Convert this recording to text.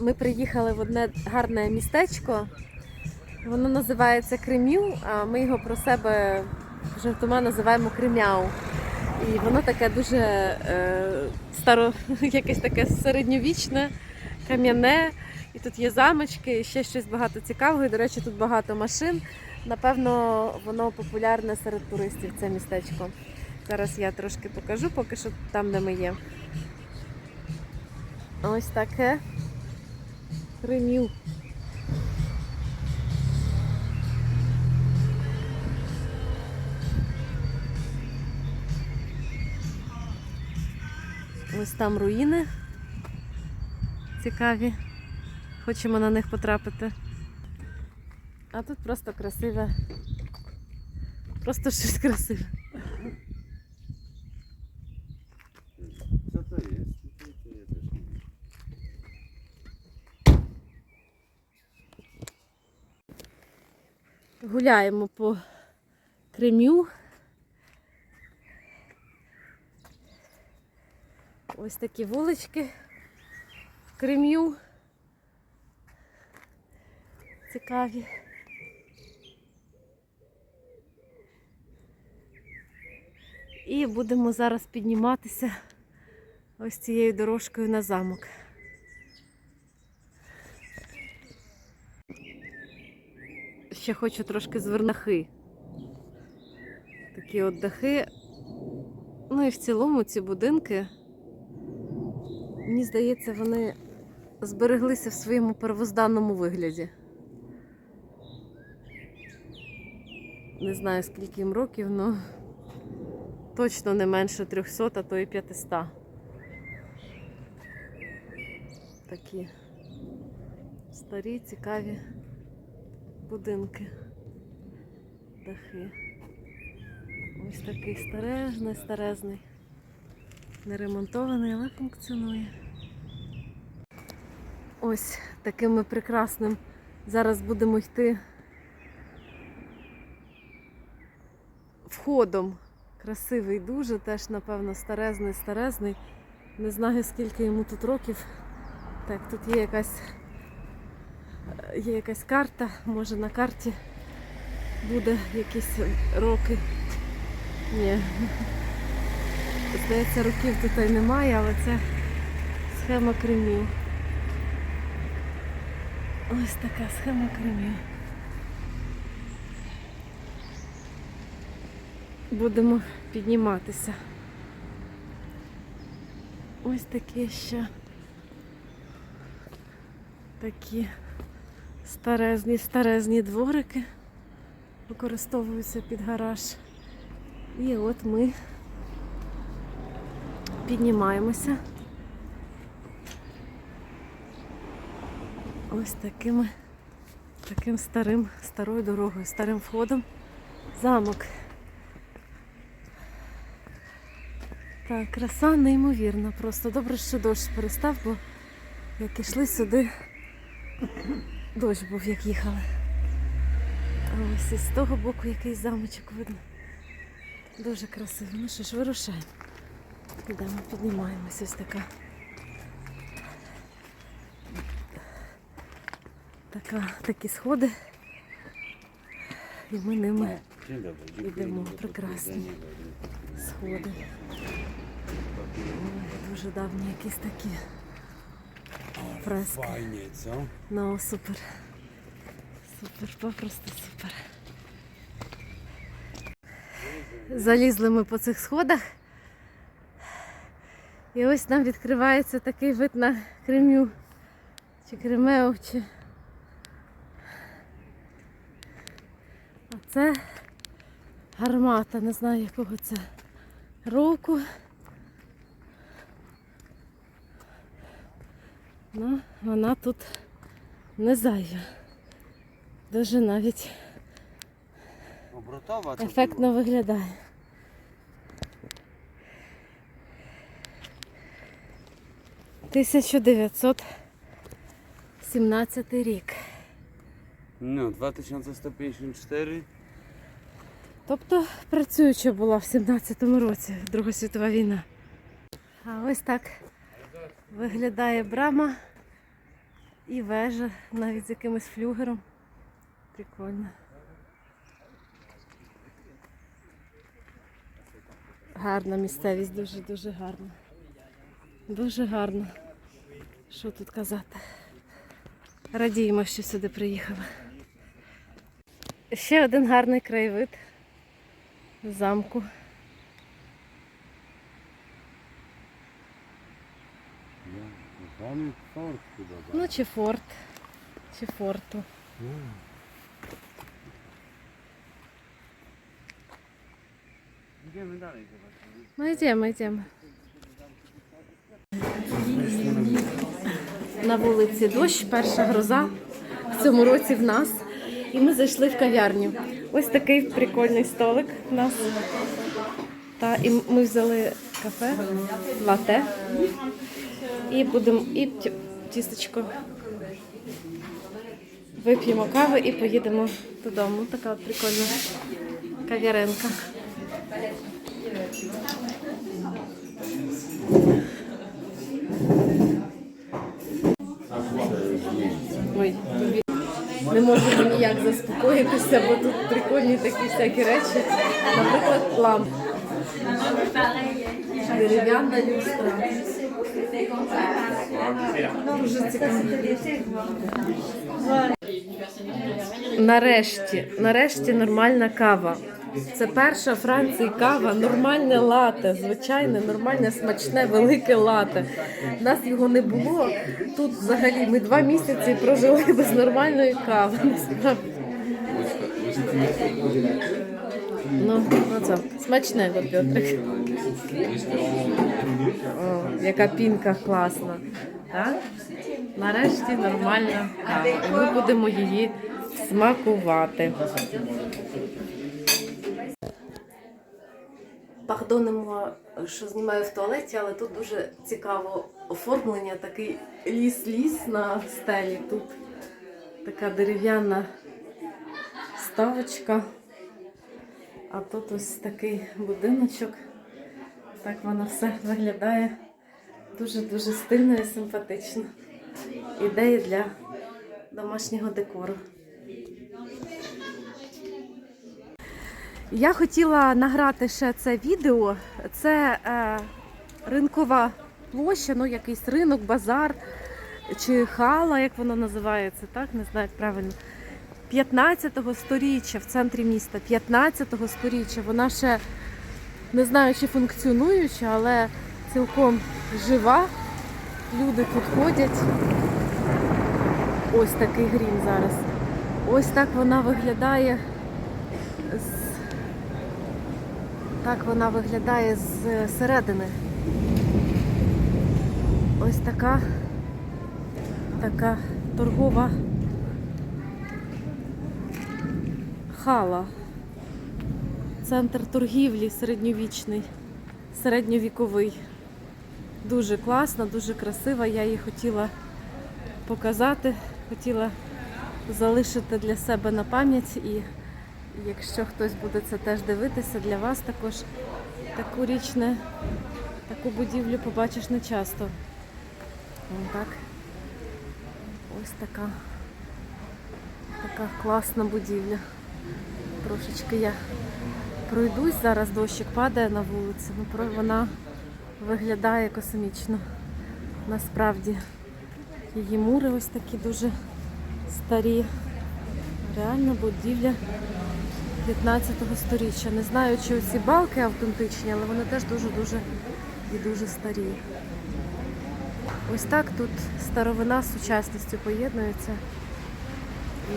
Ми приїхали в одне гарне містечко. Воно називається Кремів, а ми його про себе жартома називаємо Кремяу. І воно таке дуже е, старо, якесь таке середньовічне, кам'яне. І тут є замочки, і ще щось багато цікавого. І, до речі, тут багато машин. Напевно, воно популярне серед туристів, це містечко. Зараз я трошки покажу, поки що там, де ми є. Ось таке. Кремів. Ось там руїни цікаві. Хочемо на них потрапити. А тут просто красиве. Просто щось красиве. Гуляємо по Кремю. Ось такі вулички в Кремю. Цікаві. І будемо зараз підніматися ось цією дорожкою на замок. Ще хочу трошки звернахи. Такі от дахи. Ну і в цілому ці будинки, мені здається, вони збереглися в своєму первозданному вигляді. Не знаю, скільки їм років, але точно не менше 300, а то і 500. Такі старі, цікаві будинки. Дахи. Ось такий старезний, старезний. Не ремонтований, але функціонує. Ось таким ми прекрасним. Зараз будемо йти входом. Красивий дуже, теж, напевно, старезний, старезний. Не знаю, скільки йому тут років. Так, тут є якась є якась карта, може на карті буде якісь роки. Ні. Здається, років тут немає, але це схема Кремів. Ось така схема Кремів. Будемо підніматися. Ось такі ще такі старезні, старезні дворики використовуються під гараж. І от ми піднімаємося ось такими, таким старим, старою дорогою, старим входом. Замок. Так, краса неймовірна. Просто добре, що дощ перестав, бо як ішли сюди, дощ був, як їхали. А ось із того боку якийсь замочок видно. Дуже красиво. Ну що ж, вирушаємо. Йдемо, піднімаємося. Ось така. Така, такі сходи. І ми ними прекрасно. potwierdzenie. сходи. Ой, дуже давні якісь такі. Co? Ну, супер. Супер, попросту супер. Залізли ми по цих сходах. І ось нам відкривається такий вид на Кремю. Чи Кремео, чи. А це гармата, не знаю якого це року. Ну, вона тут не зайва. Дуже навіть Obrotowa, ефектно виглядає. Тисяча дев'ятсот сімнадцятий рік. No, 2154. Тобто працююча була в 17-му році Друга світова війна. А ось так виглядає брама І вежа навіть з якимось флюгером. Прикольно. Гарна місцевість, дуже-дуже гарна. Дуже гарно. Що тут казати? Радіємо, що сюди приїхали. Ще один гарний краєвид замку. Там форт chyba. Ну, чи форт, чи форту. Dalej zobaczymy. Ну, йдемо, йдемо. На вулиці дощ, перша гроза в цьому році в нас. І ми зайшли в кав'ярню. Ось такий прикольний столик у нас. Та, і ми взяли кафе, лате. І будемо і ті- тістечко. Вип'ємо кави і поїдемо додому. Така от прикольна кав'яренка. Ой, не можемо ніяк заспокоїтися, бо тут прикольні такі всякі речі. Наприклад, ламп. Дерев'яна люстра. Дуже цікаво. Нарешті, нарешті нормальна кава. Це перша Франції кава, нормальне лате, звичайне, нормальне, смачне, велике лате. У нас його не було. Тут взагалі ми два місяці прожили без нормальної кави. Насправді. Ну, ну це смачне, Петрик. О, яка пінка класна. Так? Нарешті. І ми будемо її смакувати. Пардонимо, що знімаю в туалеті, але тут дуже цікаво оформлення, такий ліс-ліс на стелі. Тут така дерев'яна ставочка. А тут ось такий будиночок. Так воно все виглядає дуже-дуже стильно і симпатично. Ідеї для домашнього декору. Я хотіла награти ще це відео. Це е, ринкова площа, ну якийсь ринок, базар чи хала, як воно називається, так не знаю як правильно. 15-го сторіччя в центрі міста. 15-го сторіччя. Вона ще не знаю, чи функціонуюча, але цілком жива. Люди тут ходять. Ось такий грім зараз. Ось так вона виглядає з так вона виглядає з середини. Ось така така торгова хала. Центр торгівлі середньовічний, середньовіковий. Дуже класна, дуже красива. Я її хотіла показати, хотіла залишити для себе на пам'ять і Якщо хтось буде це теж дивитися, для вас також таку річ не, таку будівлю побачиш не часто. Так. Ось така, така класна будівля. Трошечки я пройдусь, зараз дощик падає на вулиці, ну, вона виглядає космічно. Насправді її мури ось такі дуже старі. Реально будівля 15 сторіччя. Не знаю, чи ці балки автентичні, але вони теж дуже-дуже і дуже старі. Ось так тут старовина з сучасністю поєднується. І